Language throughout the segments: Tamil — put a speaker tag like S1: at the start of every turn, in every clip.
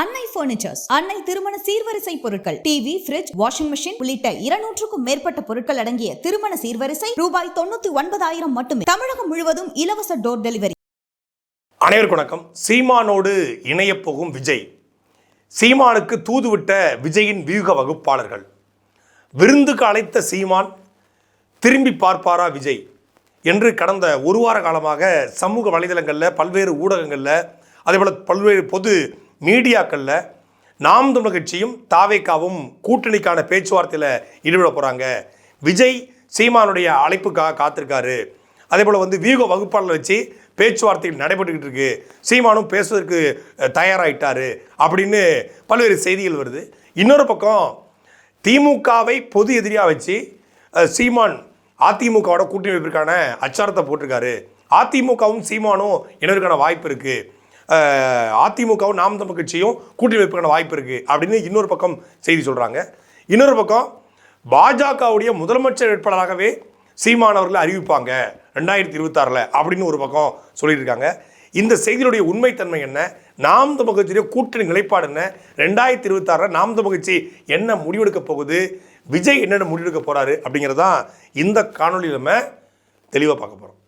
S1: அன்னை பர்னிச்சர்ஸ் அன்னை திருமண சீர்வரிசை பொருட்கள் டிவி பிரிட்ஜ் வாஷிங் மிஷின் உள்ளிட்ட இருநூற்றுக்கும் மேற்பட்ட பொருட்கள் அடங்கிய திருமண சீர்வரிசை ரூபாய் தொண்ணூத்தி ஒன்பதாயிரம் மட்டுமே. தமிழகம் முழுவதும் இலவச டோர் டெலிவரி
S2: அனைவருக்கும் வணக்கம். சீமானோடு இணையப் போகும் விஜய். சீமானுக்கு தூதுவிட்ட விஜயின் வியூக வகுப்பாளர்கள். விருந்துக்கு அழைத்த சீமான் திரும்பி பார்ப்பாரா விஜய்? என்று கடந்த ஒரு வார காலமாக சமூக வலைதளங்களில் பல்வேறு ஊடகங்களில் அதேபோல் பல்வேறு பொது மீடியாக்களில் நாம் தமிழர் கட்சியும் தாவேக்காவும் கூட்டணிக்கான பேச்சுவார்த்தையில் ஈடுபட போகிறாங்க விஜய் சீமானுடைய அழைப்புக்காக காத்திருக்காரு. அதே போல் வந்து வியூக வகுப்பாளர் வச்சு பேச்சுவார்த்தைகள் நடைபெற்றுக்கிட்டு இருக்கு. சீமானும் பேசுவதற்கு தயாராகிட்டார் அப்படின்னு பல்வேறு செய்திகள் வருது. இன்னொரு பக்கம் திமுகவை பொது எதிரியாக வச்சு சீமான் அதிமுகவோட கூட்டணி வைப்பிற்கான அச்சாரத்தை போட்டிருக்காரு. அதிமுகவும் சீமானும் இணைவதற்கான வாய்ப்பு இருக்குது அதிமுகவும் நாம் தமிழ் கட்சியும் கூட்டணி வைப்புக்கான வாய்ப்பு இருக்குது அப்படின்னு இன்னொரு பக்கம் செய்தி சொல்கிறாங்க இன்னொரு பக்கம் பாஜகவுடைய முதலமைச்சர் வேட்பாளராகவே சீமானவர்களை அறிவிப்பாங்க ரெண்டாயிரத்தி இருபத்தாறில் அப்படின்னு ஒரு பக்கம் சொல்லியிருக்காங்க இந்த செய்தியுடைய உண்மைத்தன்மை என்ன? நாம் தமிழ் கட்சியுடைய கூட்டணி நிலைப்பாடு என்ன? ரெண்டாயிரத்தி இருபத்தாறில் நாம் தமிழ் கட்சி என்ன முடிவெடுக்க போகுது? விஜய் என்னென்ன முடிவெடுக்க போகிறாரு அப்படிங்கிறதான் இந்த காணொலியில் நம்ம தெளிவாக பார்க்க போகிறோம்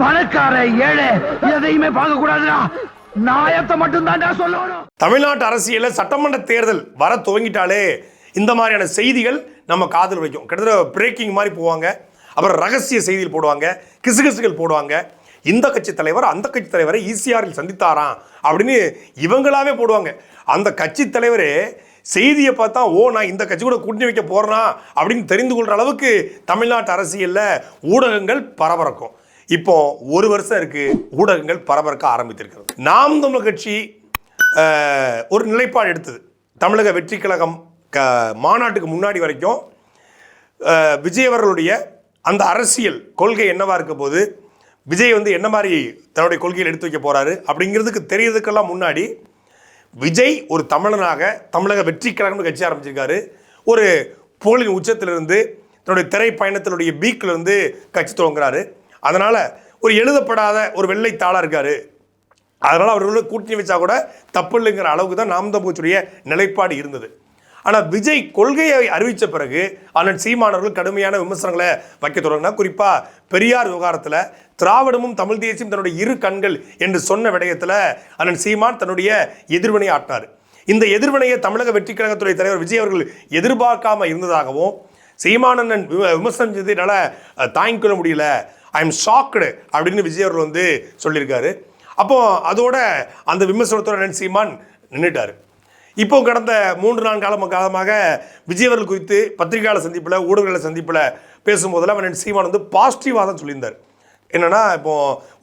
S3: பணக்கார ஏழை எதையுமே பார்க்க கூடாதுடா நாயத்தை மட்டும்தான் சொல்லணும்.
S2: தமிழ்நாட்டு அரசியலில் சட்டமன்ற தேர்தல் வர துவங்கிட்டாலே இந்த மாதிரியான செய்திகள் நம்ம காதல் வைக்கும். கிட்டத்தட்ட பிரேக்கிங் மாதிரி போவாங்க. அப்புறம் ரகசிய செய்திகள் போடுவாங்க. கிசுகிசுகள் போடுவாங்க. இந்த கட்சி தலைவர் அந்த கட்சி தலைவரை ஈசிஆரில் சந்தித்தாராம் அப்படின்னு இவங்களாவே போடுவாங்க. அந்த கட்சி தலைவரே செய்தியை பார்த்தா ஓ நான் இந்த கட்சி கூட கூட்டணி வைக்க போறேனா? அப்படின்னு தெரிந்து கொள்ற அளவுக்கு தமிழ்நாட்டு அரசியலில் ஊடகங்கள் பரபரக்கும். இப்போ ஒரு வருஷம் இருக்கு ஊடகங்கள் பரபரக்க ஆரம்பித்திருக்கிறது. நாம் தமிழர் கட்சி ஒரு நிலைப்பாடு எடுத்தது. தமிழக வெற்றி கழகம் க மாநாட்டுக்கு முன்னாடி வரைக்கும் விஜய் அவர்களுடைய அந்த அரசியல் கொள்கை என்னவாக இருக்க போது விஜய் வந்து என்ன மாதிரி தன்னுடைய கொள்கையில் எடுத்து வைக்க போகிறாரு அப்படிங்கிறதுக்கு தெரியறதுக்கெல்லாம் முன்னாடி விஜய் ஒரு தமிழனாக தமிழக வெற்றி கழகம்னு கட்சி ஆரம்பிச்சிருக்காரு. ஒரு புகழின் உச்சத்திலிருந்து தன்னுடைய திரை பயணத்தினுடைய பீக்கில் இருந்து கட்சி துவங்குறாரு. அதனால் ஒரு எழுதப்படாத ஒரு வெள்ளை தாளாக இருக்காரு. அதனால் அவர்களுக்கு கூட்டணி வச்சா கூட தப்பு இல்லைங்கிற அளவுக்கு தான் நாம் தம்பூச்சுடைய நிலைப்பாடு இருந்தது. ஆனால் விஜய் கொள்கையை அறிவித்த பிறகு அண்ணன் சீமானவர்கள் கடுமையான விமர்சனங்களை வைக்க தொடங்கினா குறிப்பாக பெரியார் விவகாரத்தில் திராவிடமும் தமிழ் தேசியம் தன்னுடைய இரு கண்கள் என்று சொன்ன விடயத்தில் அண்ணன் சீமான் தன்னுடைய எதிர்வினை ஆட்டினார். இந்த எதிர்வினையை தமிழக வெற்றி கழகத்துறை தலைவர் விஜய் அவர்கள் எதிர்பார்க்காம இருந்ததாகவும் சீமானந்தன் விம- விமர்சனம் செய்ததுனால என்னால் தாங்கிக் கொள்ள முடியல ஐ எம் ஷாக்டு அப்படின்னு விஜய் அவர்கள் வந்து சொல்லியிருக்காரு. அப்போ அதோட அந்த விமர்சனத்தோட அண்ணன் சீமான் நின்றுட்டார் இப்போ கடந்த மூன்று நான்கு காலம் காலமாக விஜய் அவர்கள் குறித்து பத்திரிகையாளர் சந்திப்பில் ஊடகங்களை சந்திப்பில் பேசும்போதெல்லாம் அவன் சீமான் வந்து பாசிட்டிவாக தான் சொல்லியிருந்தார். என்னென்னா இப்போ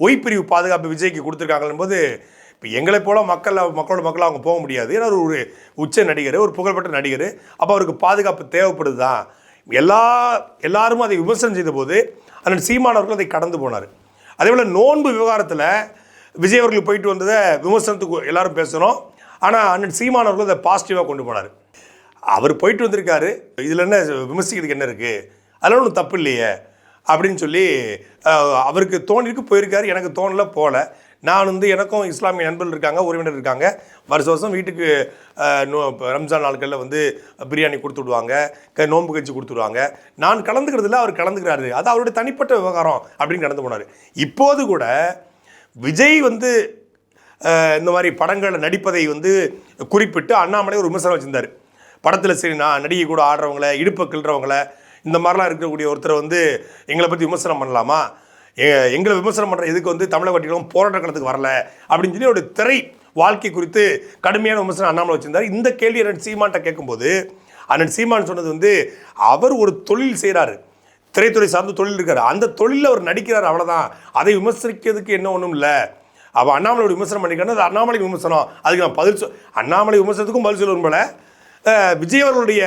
S2: ஒய் பிரிவு பாதுகாப்பு விஜய்க்கு கொடுத்துருக்காங்கன்னு போது இப்போ எங்களை போல் மக்கள் மக்களோட மக்கள் அவங்க போக முடியாது. ஏன்னா ஒரு உச்ச நடிகர் ஒரு புகழ்பெற்ற நடிகர் அப்போ அவருக்கு பாதுகாப்பு தேவைப்படுது தான் எல்லா எல்லாரும் அதை விமர்சனம் செய்த போது அண்ணன் சீமான் அவர்கள் அதை கடந்து போனார். அதே போல் நோன்பு விவகாரத்தில் விஜய் அவர்கள் போயிட்டு வந்ததை விமர்சனத்துக்கு எல்லாரும் பேசுகிறோம் ஆனால் அண்ணன் சீமான் அவர்கள் அதை பாசிட்டிவாக கொண்டு போனார். அவர் போயிட்டு வந்திருக்காரு. இதில் என்ன விமர்சிக்கிறதுக்கு என்ன இருக்குது அதெல்லாம் ஒன்றும் தப்பு இல்லையே. அப்படின்னு சொல்லி அவருக்கு தோணிருக்கு போயிருக்காரு. எனக்கு தோணல போகல. நான் வந்து எனக்கும் இஸ்லாமிய நண்பர்கள் இருக்காங்க உறவினர் இருக்காங்க. வருஷ வருஷம் வீட்டுக்கு நோ- ரம்ஜான் நாட்களில் வந்து பிரியாணி கொடுத்து விடுவாங்க க- நோன்பு கஞ்சி கொடுத்து விடுவாங்க. நான் கலந்துக்கிறதுல அவர் கலந்துக்கிறாரு. அது அவருடைய தனிப்பட்ட விவகாரம் அப்படின்னு நடந்து போனார். இப்போது கூட விஜய் வந்து இந்த மாதிரி படங்களில் நடிப்பதை வந்து குறிப்பிட்டு அண்ணாமலை ஒரு விமர்சனம் வச்சுருந்தார். படத்தில் சரி நான் நடிகை கூட ஆடுறவங்கள இடுப்பை கிள்றவங்கள இந்த மாதிரிலாம் இருக்கக்கூடிய ஒருத்தரை வந்து எங்களை பற்றி விமர்சனம் பண்ணலாமா? எங்களை விமர்சனம் பண்ணுற இதுக்கு வந்து தமிழக வட்டிகளும் போராட்ட களத்துக்கு வரல அப்படின்னு சொல்லி ஒரு திரை வாழ்க்கை குறித்து கடுமையான விமர்சனம் அண்ணாமலை வச்சிருந்தார். இந்த கேள்வி அண்ணன் சீமான்ட்ட கேட்கும்போது அண்ணன் சீமான் சொன்னது வந்து அவர் ஒரு தொழில் செய்கிறாரு திரைத்துறை சார்ந்த தொழில் இருக்கார். அந்த தொழிலில் அவர் நடிக்கிறார் அவ்வளோதான் அதை விமர்சிக்கிறதுக்கு என்ன ஒன்றும் இல்லை. அவள் அண்ணாமலை விமர்சனம் பண்ணிக்கணும் அது அண்ணாமலை விமர்சனம். அதுக்கு நான் பதில் சொல் அண்ணாமலை விமர்சனத்துக்கும் பதில் சொல்லணும் போல விஜய் அவர்களுடைய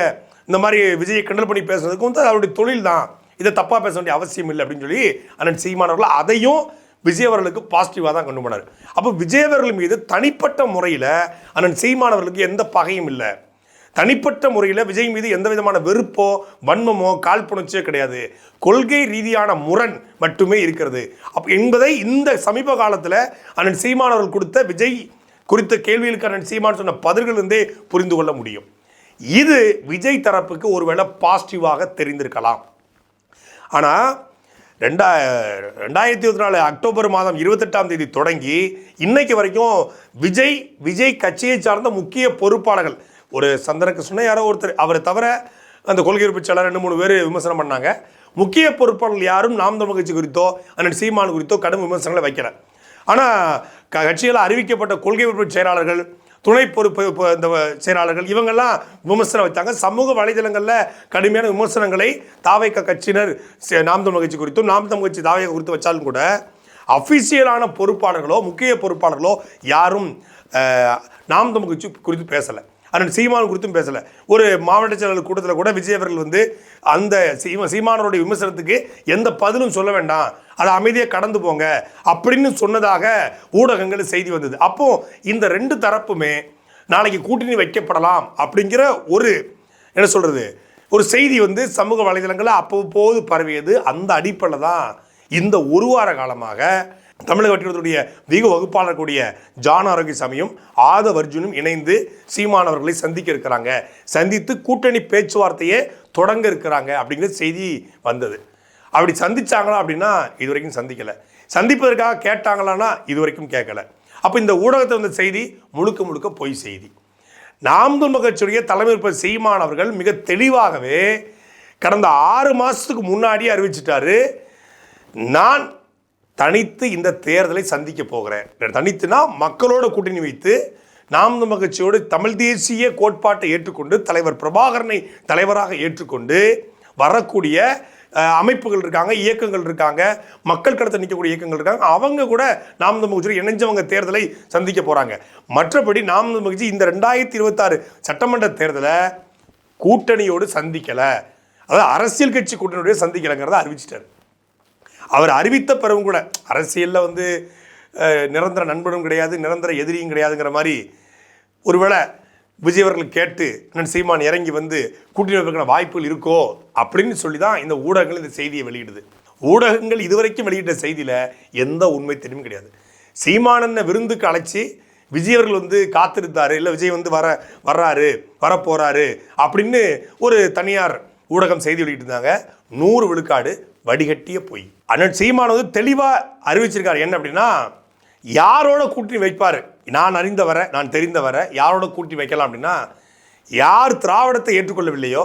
S2: இந்த மாதிரி விஜயை கிண்டல் பண்ணி பேசுறதுக்கும் வந்து அவருடைய தொழில் தான். இதை தப்பாக பேச வேண்டிய அவசியம் இல்லை அப்படின்னு சொல்லி அண்ணன் சீமானவர்கள் அதையும் விஜய் அவர்களுக்கு பாசிட்டிவாக தான் கொண்டு போனார். அப்போ விஜயவர்கள் மீது தனிப்பட்ட முறையில் அண்ணன் சீமானவர்களுக்கு எந்த பகையும் இல்லை. தனிப்பட்ட முறையில் விஜய் மீது எந்த விதமான வெறுப்போ வன்மமோ காழ்ப்புணர்ச்சியோ கிடையாது. கொள்கை ரீதியான முரண் மட்டுமே இருக்கிறது. அப்போ என்பதை இந்த சமீப காலத்தில் அண்ணன் சீமானவர்கள் கொடுத்த விஜய் குறித்த கேள்விகளுக்கு அண்ணன் சீமான் சொன்ன பதில்களிலிருந்தே புரிந்து கொள்ள முடியும். இது விஜய் தரப்புக்கு ஒருவேளை பாசிட்டிவாக தெரிந்திருக்கலாம். ஆனால் ரெண்டா ரெண்டாயிரத்தி இருபத்தி நாலு அக்டோபர் மாதம் இருபத்தெட்டாம் தேதி தொடங்கி இன்னைக்கு வரைக்கும் விஜய் விஜய் கட்சியை சார்ந்த முக்கிய பொறுப்பாளர்கள். ஒரு சந்திரகிருஷ்ணன் யாரோ ஒருத்தர். அவரை தவிர அந்த கொள்கை உறுப்பிச்சாளர் ரெண்டு மூணு பேர் விமர்சனம் பண்ணாங்க. முக்கிய பொறுப்பாளர்கள் யாரும் நாம் தமிழ் கட்சி குறித்தோ அண்ணன் சீமான் குறித்தோ கடும் விமர்சனங்களை வைக்கல. ஆனால் க கட்சியில் அறிவிக்கப்பட்ட கொள்கை உறுப்பு செயலாளர்கள் துணை பொறுப்பு இந்த செயலாளர்கள் இவங்கெல்லாம் விமர்சனம் வச்சாங்க சமூக வலைதளங்களில் கடுமையான விமர்சனங்களை தாவைக்க கட்சியினர் சே- நாம் தமிழ் கட்சி குறித்தும் நாம் தமிழ் கட்சி தாவைக்க குறித்து வச்சாலும் கூட அஃபிஷியலான பொறுப்பாளர்களோ முக்கிய பொறுப்பாளர்களோ யாரும் நாம் தமிழ் கட்சி குறித்து பேசலை. அண்ணன் சீமான் குறித்தும் பேசலை. ஒரு மாவட்ட செயலாளர் கூட்டத்தில் கூட விஜய் அவர்கள் வந்து அந்த சீமா சீமானருடைய விமர்சனத்துக்கு எந்த பதிலும் சொல்ல வேண்டாம். அதை அமைதியாக கடந்து போங்க அப்படின்னு சொன்னதாக ஊடகங்கள் செய்தி வந்தது. அப்போ இந்த ரெண்டு தரப்புமே நாளைக்கு கூட்டணி வைக்கப்படலாம் அப்படிங்கிற ஒரு என்ன சொல்கிறது ஒரு செய்தி வந்து சமூக வலைதளங்களில் அப்பப்போது பரவியது. அந்த அடிப்படையில் தான் இந்த ஒரு வார காலமாக தமிழக வட்டிவத்துடைய வீக வகுப்பாளர் கூடிய ஜான் ஆரோக்கியசாமியும் ஆதவ் அர்ஜுனும் இணைந்து சீமான் அவர்களை சந்திக்க இருக்கிறாங்க. சந்தித்து கூட்டணி பேச்சுவார்த்தையே தொடங்க இருக்கிறாங்க அப்படிங்கிற செய்தி வந்தது. அப்படி சந்திச்சாங்களா அப்படின்னா இது வரைக்கும் சந்திக்கலை. சந்திப்பதற்காக கேட்டாங்களான்னா இது வரைக்கும் கேட்கல. அப்போ இந்த ஊடகத்தில் வந்த செய்தி முழுக்க முழுக்க பொய் செய்தி. நாம் தமிழ் கட்சியுடைய தலைமை இருப்ப சீமான் அவர்கள் மிக தெளிவாகவே கடந்த ஆறு மாதத்துக்கு முன்னாடியே அறிவிச்சிட்டாரு. நான் தனித்து இந்த தேர்தலை சந்திக்க போகிறேன். தனித்துனா மக்களோட கூட்டணி வைத்து நாம் மகிழ்ச்சியோடு தமிழ் தேசிய கோட்பாட்டை ஏற்றுக்கொண்டு தலைவர் பிரபாகரனை தலைவராக ஏற்றுக்கொண்டு வரக்கூடிய அமைப்புகள் இருக்காங்க இயக்கங்கள் இருக்காங்க மக்கள் கடத்த நிற்கக்கூடிய இயக்கங்கள் இருக்காங்க. அவங்க கூட நாம் தமிழ் இணைஞ்சவங்க தேர்தலை சந்திக்க போகிறாங்க மற்றபடி நாம் மகிழ்ச்சி இந்த ரெண்டாயிரத்தி இருபத்தாறு சட்டமன்ற தேர்தலை கூட்டணியோடு சந்திக்கலை. அதாவது அரசியல் கட்சி கூட்டணியோட சந்திக்கலைங்கிறத அறிவிச்சிட்டார். அவர் அறிவித்த பிறகும் கூட அரசியலில் வந்து நிரந்தர நண்பனும் கிடையாது நிரந்தர எதிரியும் கிடையாதுங்கிற மாதிரி ஒருவேளை விஜய் அவர்கள் கேட்டு அண்ணன் சீமான் இறங்கி வந்து கூட்டணி வைப்பதற்கான வாய்ப்புகள் இருக்கோ அப்படின்னு சொல்லி தான் இந்த ஊடகங்கள் இந்த செய்தியை வெளியிடுது. ஊடகங்கள் இதுவரைக்கும் வெளியிட்ட செய்தியில் எந்த உண்மை தெரியும் கிடையாது. சீமானன்ன விருந்துக்கு அழைச்சி விஜய் அவர்கள் வந்து காத்திருந்தார் இல்லை விஜய் வந்து வர வர்றாரு வரப்போகிறாரு அப்படின்னு ஒரு தனியார் ஊடகம் செய்தி வெளியிட்டிருந்தாங்க. நூறு விழுக்காடு வடிகட்டிய பொய். அண்ணன் சீமான் வந்து தெளிவாக அறிவிச்சிருக்காரு. என்ன அப்படின்னா யாரோட கூட்டி வைப்பார்? நான் அறிந்தவரை நான் தெரிந்தவரை யாரோட கூட்டி வைக்கலாம் அப்படின்னா யார் திராவிடத்தை ஏற்றுக்கொள்ளவில்லையோ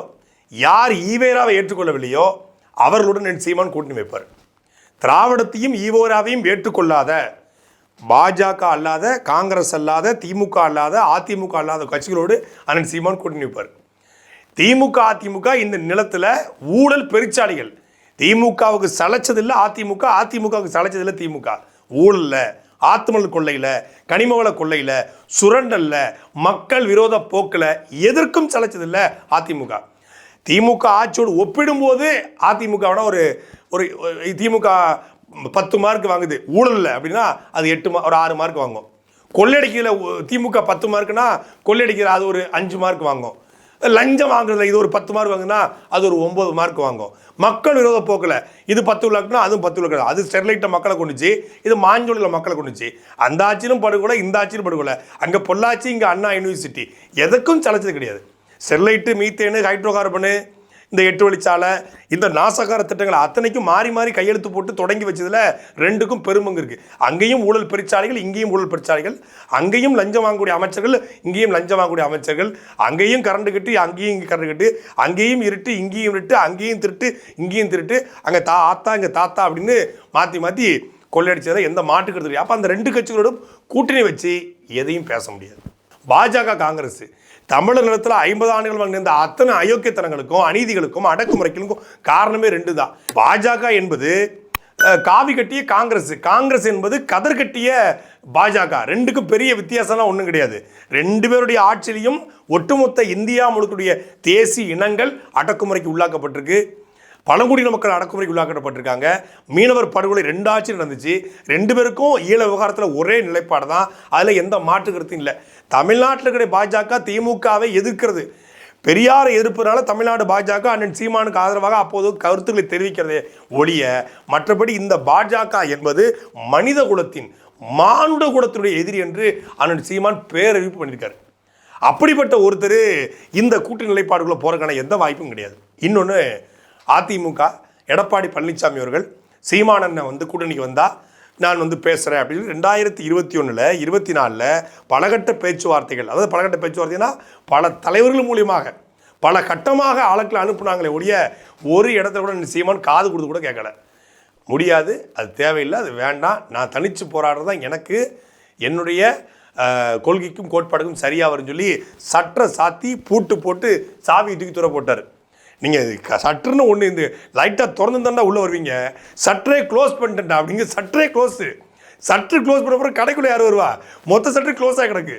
S2: யார் ஈவேராவை ஏற்றுக்கொள்ளவில்லையோ அவர்களுடன் என் சீமான் கூட்டணி வைப்பார். திராவிடத்தையும் ஈவோராவையும் ஏற்றுக்கொள்ளாத பாஜக அல்லாத காங்கிரஸ் அல்லாத திமுக அல்லாத அதிமுக அல்லாத கட்சிகளோடு அண்ணன் சீமான் கூட்டணி வைப்பார். திமுக அதிமுக இந்த நிலத்தில் ஊழல் பெருச்சாளிகள். திமுகவுக்கு சளைச்சதில்லை அதிமுக அதிமுகவுக்கு சளைச்சதில்லை திமுக. ஊழலில் ஆத்துமல் கொள்ளையில் கனிமவள கொள்ளையில் சுரண்டல்ல மக்கள் விரோத போக்கில் எதற்கும் சளைச்சதில்லை அதிமுக. திமுக ஆட்சியோடு ஒப்பிடும்போது அதிமுகவோட ஒரு ஒரு திமுக பத்து மார்க் வாங்குது. ஊழல்ல அப்படின்னா அது எட்டு மா ஒரு ஆறு மார்க் வாங்கும் கொள்ளையடிக்கல திமுக பத்து மார்க்குனா கொள்ளையடிக்கிற அது ஒரு அஞ்சு மார்க் வாங்கும் லஞ்சம் வாங்குறதுல இது ஒரு பத்து மார்க் வாங்குனா அது ஒரு ஒம்பது மார்க் வாங்கும். மக்கள் விரோத போக்கில் இது பத்து விளக்குனா அதுவும் பத்து விளக்கு அது ஸ்டெர்லைட்டை மக்களை கொண்டுச்சு இது மாஞ்சோலியில் மக்களை கொண்டுச்சு அந்த ஆட்சியிலும் படுகொலை இந்த ஆட்சியிலும் படுகொலை. அங்கே பொள்ளாச்சி இங்கே அண்ணா யூனிவர்சிட்டி எதுக்கும் சலைச்சது கிடையாது. ஸ்டெர்லைட்டு மீத்தேனு ஹைட்ரோ கார்பனு இந்த எட்டு வழிச்சாலை இந்த நாசகார திட்டங்களை அத்தனைக்கும் மாறி மாறி கையெழுத்து போட்டு தொடங்கி வச்சதில் ரெண்டுக்கும் பெருமங்கு இருக்கு. அங்கேயும் ஊழல் பெருச்சாலைகள் இங்கேயும் ஊழல் பெருச்சாலைகள் அங்கேயும் லஞ்சம் வாங்கக்கூடிய அமைச்சர்கள் இங்கேயும் லஞ்சம் வாங்கக்கூடிய அமைச்சர்கள் அங்கேயும் கரண்டு கட்டி அங்கேயும் இங்கே கரண்டு கட்டு அங்கேயும் இருட்டு இங்கேயும் இருட்டு அங்கேயும் திருட்டு இங்கேயும் திருட்டு அங்கே தா ஆத்தா இங்கே தாத்தா அப்படின்னு மாற்றி மாற்றி கொள்ளையடிச்சதை எந்த மாட்டுக்கிறது அப்போ அந்த ரெண்டு கட்சிகளோடும் கூட்டணி வச்சு எதையும் பேச முடியாது. பாஜக காங்கிரஸ் தமிழர் நிலத்தில் ஐம்பது ஆண்டுகள் வாழ்ந்த அத்தனை அயோக்கியத்தனங்களுக்கும் அநீதிகளுக்கும் அடக்குமுறைகளுக்கும் காரணமே ரெண்டு தான் பாஜக என்பது காவி கட்டிய காங்கிரஸ். காங்கிரஸ் என்பது கதர் கட்டிய பாஜக. ரெண்டுக்கும் பெரிய வித்தியாசம்லாம் ஒன்றும் கிடையாது. ரெண்டு பேருடைய ஆட்சியிலையும் ஒட்டுமொத்த இந்தியா முழுக்கூடிய தேசிய இனங்கள் அடக்குமுறைக்கு உள்ளாக்கப்பட்டிருக்கு. பழங்குடியின மக்கள் அடக்குமுறைக்கு உள்ளாக்கப்பட்டிருக்காங்க. மீனவர் படுகொலை ரெண்டு ஆட்சி நடந்துச்சு. ரெண்டு பேருக்கும் ஈழ விவகாரத்தில் ஒரே நிலைப்பாடு தான். அதில் எந்த மாற்று கருத்தும் இல்லை. தமிழ்நாட்டில் இருக்கிற பாஜக திமுகவை எதிர்க்கிறது. பெரியாரை எதிர்ப்பதனால தமிழ்நாடு பாஜக அண்ணன் சீமானுக்கு ஆதரவாக அப்போது கருத்துக்களை தெரிவிக்கிறதே ஒழிய மற்றபடி இந்த பாஜக என்பது மனித குலத்தின் மானுட குலத்தினுடைய எதிரி என்று அண்ணன் சீமான் பேரறிவிப்பு பண்ணியிருக்காரு. அப்படிப்பட்ட ஒருத்தர் இந்த கூட்டு நிலைப்பாடுகளை போறதுக்கான எந்த வாய்ப்பும் கிடையாது. இன்னொன்று அதிமுக எடப்பாடி பழனிசாமி அவர்கள் சீமானண்ணன் வந்து கூட்டணிக்கு வந்தால் நான் வந்து பேசுகிறேன் அப்படின்னு ரெண்டாயிரத்தி இருபத்தி ஒன்றில் இருபத்தி நாலில் பலகட்ட பேச்சுவார்த்தைகள் அதாவது பலகட்ட பேச்சுவார்த்தைனா பல தலைவர்கள் மூலியமாக பல கட்டமாக ஆளுக்களை அனுப்புனாங்களே ஒழிய ஒரு இடத்துல கூட சீமான் காது கொடுத்து கூட கேட்கல. முடியாது அது தேவையில்லை அது வேண்டாம் நான் தனித்து போராடுறது தான் எனக்கு என்னுடைய கொள்கைக்கும் கோட்பாடுக்கும் சரியாக வரும்னு சொல்லி சற்றை சாத்தி பூட்டு போட்டு சாவி தூக்கி தூர போட்டார். நீங்கள் சற்றுன்னு ஒன்று இந்த லைட்டாக திறந்து தாண்டா உள்ளே வருவீங்க. சற்றே க்ளோஸ் பண்ணிட்டேன்டா. அப்படிங்க சற்றே க்ளோஸு சற்று க்ளோஸ் பண்ண அப்புறம் கடைக்குள்ளே யார் வருவா? மொத்த சற்று க்ளோஸாக கிடக்கு.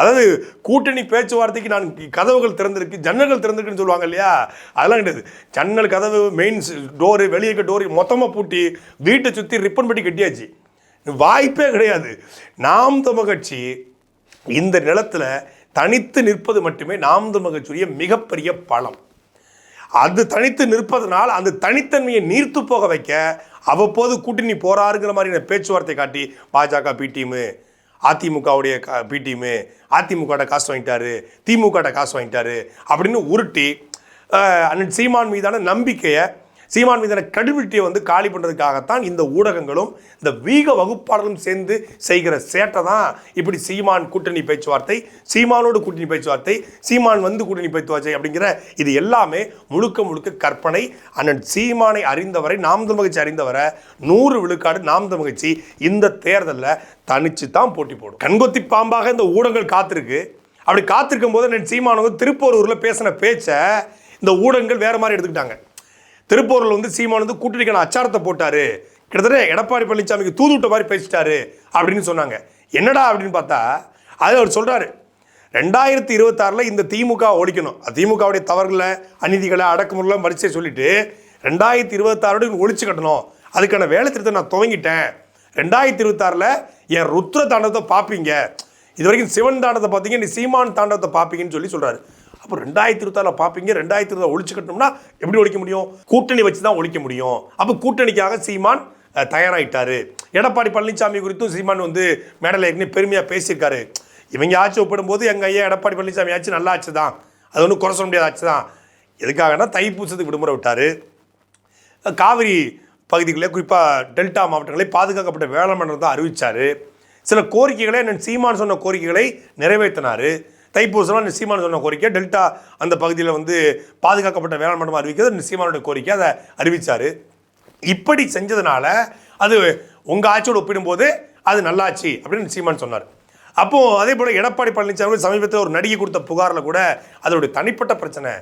S2: அதாவது கூட்டணி பேச்சுவார்த்தைக்கு நான் கதவுகள் திறந்திருக்கு ஜன்னல்கள் திறந்திருக்குன்னு சொல்லுவாங்க இல்லையா? அதெல்லாம் கிடையாது. ஜன்னல் கதவு மெயின் டோரு வெளியே இருக்க டோரு மொத்தமாக பூட்டி வீட்டை சுற்றி ரிப்பன் பட்டி கட்டியாச்சு. வாய்ப்பே கிடையாது. நாம் தமிழ் கட்சி இந்த நிலத்தில் தனித்து நிற்பது மட்டுமே நாம் தமிழ் கட்சியுடைய மிகப்பெரிய பலம். அது தனித்து நிற்பதனால் அந்த தனித்தன்மையை நீர்த்து போக வைக்க அவ்வப்போது கூட்டணி போறாருங்கிற மாதிரியான பேச்சுவார்த்தை காட்டி பாஜக பி டீமு அதிமுகவுடைய பி டீமு அதிமுகட்ட காசு வாங்கிட்டாரு திமுகட்ட காசு வாங்கிட்டாரு அப்படின்னு உருட்டி அண்ணன் சீமான் மீதான நம்பிக்கையை சீமான் மீதான credibility-ய வந்து காலி பண்ணுறதுக்காகத்தான் இந்த ஊடகங்களும் இந்த வீக வகுப்பாளர்களும் சேர்ந்து செய்கிற சேட்டை தான் இப்படி சீமான் கூட்டணி பேச்சுவார்த்தை சீமானோடு கூட்டணி பேச்சுவார்த்தை சீமான் வந்து கூட்டணி பேச்சுவார்த்தை அப்படிங்கிற இது எல்லாமே முழுக்க முழுக்க கற்பனை. அண்ணன் சீமானை அறிந்தவரை நாம் தமிழ் அறிந்தவரை நூறு விழுக்காடு நாம் தமிழ் இந்த தேர்தலில் தனிச்சு தான் போட்டி போடும். கண்கொத்தி பாம்பாக இந்த ஊடகங்கள் காத்திருக்கு. அப்படி காத்திருக்கும் போது அண்ணன் சீமானவங்க வந்து திருப்பூரூரில் பேசின பேச்சை இந்த ஊடகங்கள் வேறு மாதிரி எடுத்துக்கிட்டாங்க. திருப்பூரில் வந்து சீமான் வந்து கூட்டணிக்கான அச்சாரத்தை போட்டாரு. கிட்டத்தட்ட எடப்பாடி பழனிசாமிக்கு தூதுவிட்ட மாதிரி பேசிட்டாரு அப்படின்னு சொன்னாங்க. என்னடா அப்படின்னு பார்த்தா அது அவர் சொல்கிறாரு ரெண்டாயிரத்தி இருபத்தாறில் இந்த திமுக ஒழிக்கணும் திமுகவுடைய தவறுகளை அநீதிகளை அடக்குமுறைலாம் வரிசையை சொல்லிட்டு ரெண்டாயிரத்தி இருபத்தாறோட ஒழிச்சு கட்டணும். அதுக்கான வேலை திட்டத்தை நான் துவங்கிட்டேன். ரெண்டாயிரத்தி இருபத்தாறில் என் ருத்ர தாண்டவத்தை பார்ப்பீங்க இது வரைக்கும் சிவன் தாண்டத்தை பார்த்தீங்க நீ சீமான் தாண்டவத்தை பார்ப்பீங்கன்னு சொல்லி சொல்கிறாரு அப்போ ரெண்டாயிரத்தி இருபத்தாறில் பார்ப்பீங்க ரெண்டாயிரத்தி இருபது ஒழிச்சு எப்படி ஒழிக்க முடியும்? கூட்டணி வச்சு தான் ஒழிக்க முடியும். அப்போ கூட்டணிக்காக சீமான் தயாராகிட்டார் எடப்பாடி பழனிசாமி குறித்தும் சீமான் வந்து மேடல் ஏற்கனவே பெருமையாக பேசியிருக்காரு. இவங்க ஆட்சி ஒப்பிடும்போது எங்கள் ஐயா எடப்பாடி பழனிசாமி ஆட்சி நல்லா ஆச்சு தான். அது ஒன்றும் குறை சொல்ல முடியாத ஆட்சி தான். எதுக்காகனா தைப்பூசத்துக்கு விடுமுறை விட்டார். காவிரி பகுதிகளில் குறிப்பாக டெல்டா மாவட்டங்களை பாதுகாக்கப்பட்ட வேளாண் மன்றம் தான் அறிவித்தார் சில கோரிக்கைகளை அண்ணன் சீமான் சொன்ன கோரிக்கைகளை நிறைவேற்றினார். தைப்பூசலாம் அண்ணன் சீமான் சொன்ன கோரிக்கை. டெல்டா அந்த பகுதியில் வந்து பாதுகாக்கப்பட்ட வேளாண் மண்டலம் அறிவிக்கிறது அண்ணன் சீமானோட கோரிக்கை அதை அறிவிச்சார். இப்படி செஞ்சதுனால அது உங்கள் ஆட்சியோடு ஒப்பிடும்போது அது நல்லாச்சு அப்படின்னு சீமான் சொன்னார். அப்போது அதே போல் எடப்பாடி பழனிசாமி சமீபத்தில் ஒரு நடிகை கொடுத்த புகாரில் கூட அதனுடைய தனிப்பட்ட பிரச்சனை.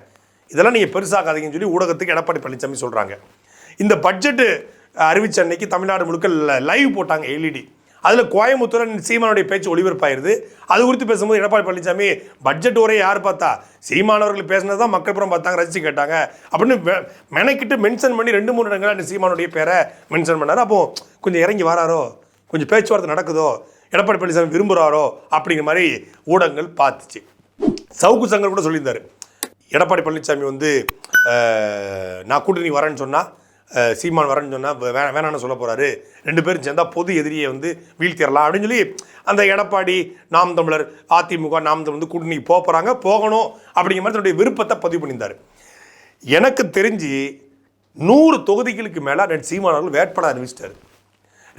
S2: இதெல்லாம் நீங்கள் பெருசாக்காதீங்கன்னு சொல்லி ஊடகத்துக்கு எடப்பாடி பழனிசாமி சொல்கிறாங்க இந்த பட்ஜெட்டு அறிவிச்ச அன்னைக்கு தமிழ்நாடு முழுக்க லைவ் போட்டாங்க எல்இடி அதில் கோயம்புத்தூர் சீமானுடைய பேச்சு ஒளிபரப்பாயிருது. அது குறித்து பேசும்போது எடப்பாடி பழனிசாமி பட்ஜெட் உரையை யார் பார்த்தா? சீமானவர்கள் பேசினது தான் மக்கள் புறம் பார்த்தாங்க ரசித்து கேட்டாங்க. அப்படின்னு மெனக்கிட்டு மென்ஷன் பண்ணி ரெண்டு மூணு இடங்கள் அந்த சீமானுடைய பேரை மென்ஷன் பண்ணார். அப்போ கொஞ்சம் இறங்கி வராரோ? கொஞ்சம் பேச்சுவார்த்தை நடக்குதோ? எடப்பாடி பழனிசாமி விரும்புகிறாரோ அப்படிங்கிற மாதிரி ஊடகங்கள் பார்த்துச்சு. சவுக்கு சங்கர் கூட சொல்லியிருந்தார். எடப்பாடி பழனிசாமி வந்து நான் கூட்டணி வரேன்னு சொன்னால் சீமான் வரேன்னு சொன்னால் வே வேணான்னு சொல்ல போகிறாரு ரெண்டு பேரும் சேர்ந்தால் பொது எதிரியை வந்து வீழ்த்திடலாம் அப்படின்னு சொல்லி அந்த எடப்பாடி நாம் தமிழர் அதிமுக நாம் தமிழ் வந்து கூட்டணிக்கு போக போகிறாங்க போகணும் அப்படிங்கிற மாதிரி தன்னுடைய விருப்பத்தை பதிவு பண்ணியிருந்தார். எனக்கு தெரிஞ்சு நூறு தொகுதிகளுக்கு மேலே ரெண்டு சீமான் அவர்கள் வேட்பாளர் அறிவிச்சிட்டாரு.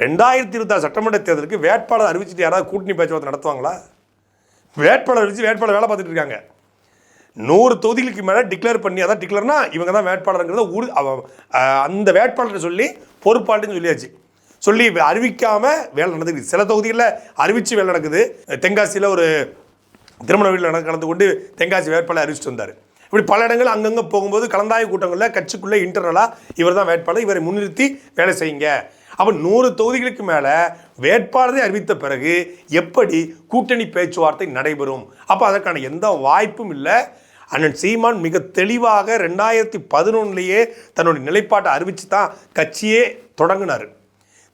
S2: ரெண்டாயிரத்தி இருபத்தாறு சட்டமன்ற தேர்தலுக்கு வேட்பாளர் அறிவிச்சிட்டு யாராவது கூட்டணி பேச்சுவார்த்தை நடத்துவாங்களா? வேட்பாளர் அறிவிச்சு வேட்பாளர் வேலை பார்த்துட்டு இருக்காங்க. நூறு தொகுதிகளுக்கு மேலே டிக்ளேர் பண்ணி அதான் டிக்ளேர்னா இவங்க தான் வேட்பாளருங்கிறத உறு அந்த வேட்பாளரை சொல்லி பொறுப்பாளின்னு சொல்லியாச்சு. சொல்லி அறிவிக்காமல் வேலை நடந்துக்குது. சில தொகுதிகளில் அறிவித்து வேலை நடக்குது. தென்காசியில் ஒரு திருமண வீட்டில் நடந்து கலந்து கொண்டு தென்காசி வேட்பாளர் அறிவிச்சிட்டு வந்தார். இப்படி பல இடங்கள் அங்கங்கே போகும்போது கலந்தாய கூட்டங்களில் கட்சிக்குள்ளே இன்டர்னலாக இவர் தான் வேட்பாளர். இவரை முன்னிறுத்தி வேலை செய்யுங்க. அப்போ நூறு தொகுதிகளுக்கு மேலே வேட்பாளரை அறிவித்த பிறகு எப்படி கூட்டணி பேச்சுவார்த்தை நடைபெறும்? அப்போ அதற்கான எந்த வாய்ப்பும் இல்லை. அண்ணன் சீமான் மிக தெளிவாக ரெண்டாயிரத்தி பதினொன்னுலேயே தன்னுடைய நிலைப்பாட்டை அறிவித்து தான் கட்சியே தொடங்கினார்.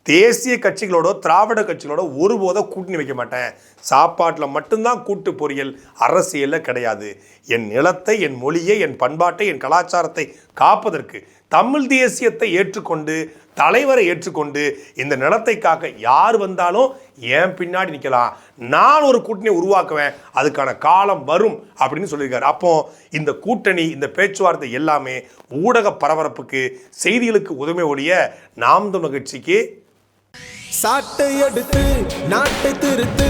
S2: தேசிய கட்சிகளோட திராவிட கட்சிகளோட ஒருபோத கூட்டணி வைக்க மாட்டேன். சாப்பாட்டில் மட்டும்தான் கூட்டு பொறியியல் அரசியலில் கிடையாது. என் நிலத்தை என் மொழியை என் பண்பாட்டை என் கலாச்சாரத்தை காப்பதற்கு தமிழ் தேசியத்தை ஏற்றுக்கொண்டு தலைவரை ஏற்றுக்கொண்டு இந்த நிலத்தை காக்க யார் வந்தாலும் ஏன் பின்னாடி நிற்கலாம் நான் ஒரு கூட்டணியை உருவாக்குவேன். அதுக்கான காலம் வரும் அப்படின்னு சொல்லியிருக்காரு. அப்போ இந்த கூட்டணி இந்த பேச்சுவார்த்தை எல்லாமே ஊடக பரபரப்புக்கு செய்திகளுக்கு உதவி ஒழிய நாம் தமிழ் கட்சிக்கு
S4: சாட்டை எடுத்து நாட்டை திருத்து